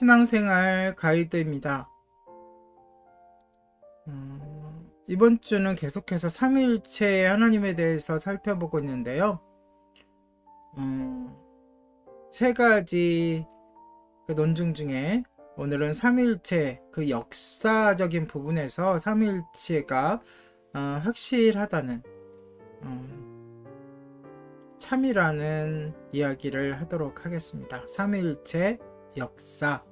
신앙생활 가이드입니다. 음, 이번 주는 계속해서 삼위일체 하나님에 대해서 살펴보고 있는데요. 음, 세 가지 그 논증 중에 오늘은 삼위일체 그 역사적인 부분에서 삼위일체가 어, 확실하다는 음, 참이라는 이야기를 하도록 하겠습니다. 삼위일체 역사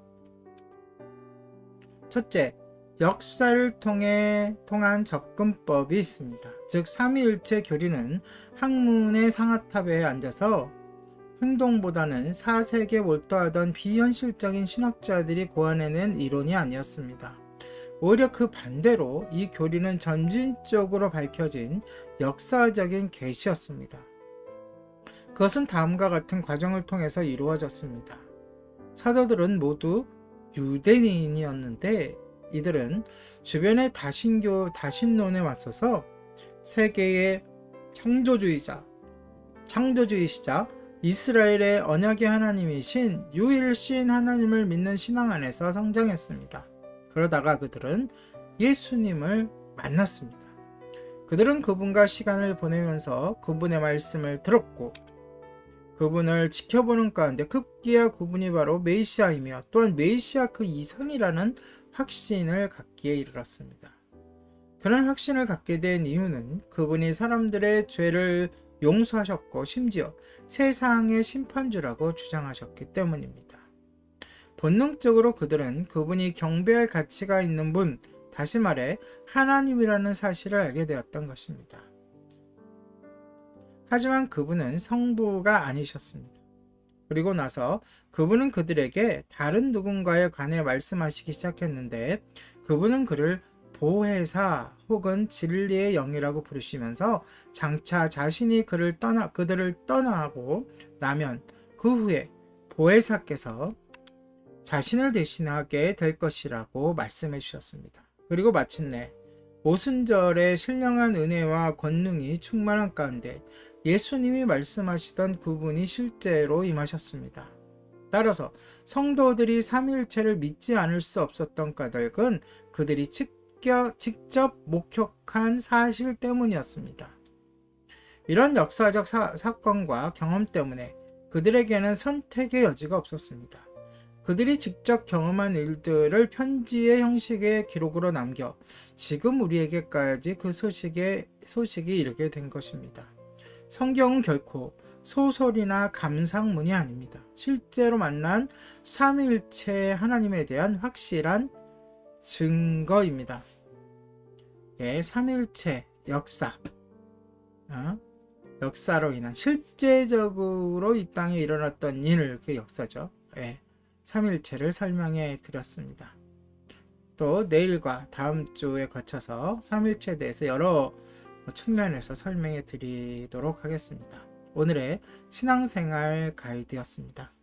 첫째, 역사를 통해 통한 접근법이 있습니다. 즉 삼위일체 교리는 학문의 상아탑에 앉아서 행동보다는 사색에 몰두하던 비현실적인 신학자들이 고안해낸 이론이 아니었습니다. 오히려 그 반대로 이 교리는 점진적으로 밝혀진 역사적인 계시였습니다. 그것은 다음과 같은 과정을 통해서 이루어졌습니다. 사도들은 모두 유대인이었는데 이들은 주변의 다신교 다신론에 맞서서 세계의 창조주의자 창조주의시자 이스라엘의 언약의 하나님이신 유일신 하나님을 믿는 신앙 안에서 성장했습니다. 그러다가 그들은 예수님을 만났습니다. 그들은 그분과 시간을 보내면서 그분의 말씀을 들었고 그분을 지켜보는 가운데 급기야 그분이 바로 메시아이며 또한 메시아 그 이상이라는 확신을 갖기에 이르렀습니다. 그런 확신을 갖게 된 이유는 그분이 사람들의 죄를 용서하셨고 심지어 세상의 심판주라고 주장하셨기 때문입니다. 본능적으로 그들은 그분이 경배할 가치가 있는 분, 다시 말해 하나님이라는 사실을 알게 되었던 것입니다. 하지만 그분은 성부가 아니셨습니다. 그리고 나서 그분은 그들에게 다른 누군가에 관해 말씀하시기 시작했는데 그분은 그를 보혜사 혹은 진리의 영이라고 부르시면서 장차 자신이 그를 떠나 그들을 떠나고 나면 그 후에 보혜사께서 자신을 대신하게 될 것이라고 말씀해 주셨습니다. 그리고 마침내 오순절의 신령한 은혜와 권능이 충만한 가운데 예수님이 말씀하시던 그분이 실제로 임하셨습니다. 따라서 성도들이 삼위일체를 믿지 않을 수 없었던 까닭은 그들이 직접, 목격한 사실 때문이었습니다. 이런 역사적 사, 사건과 경험 때문에 그들에게는 선택의 여지가 없었습니다. 그들이 직접 경험한 일들을 편지의 형식의 기록으로 남겨 지금 우리에게까지 그 소식에, 소식이 이르게 된 것입니다. 성경은 결코 소설이나 감상문이 아닙니다. 실제로 만난 삼위일체 하나님에 대한 확실한 증거입니다. 예, 삼위일체 역사. 어? 역사로 인한 실제적으로 이 땅에 일어났던 일, 그 역사죠. 예, 삼일체를 설명해 드렸습니다. 또 내일과 다음 주에 거쳐서 삼일체에 대해서 여러 측면에서 설명해 드리도록 하겠습니다. 오늘의 신앙생활 가이드였습니다.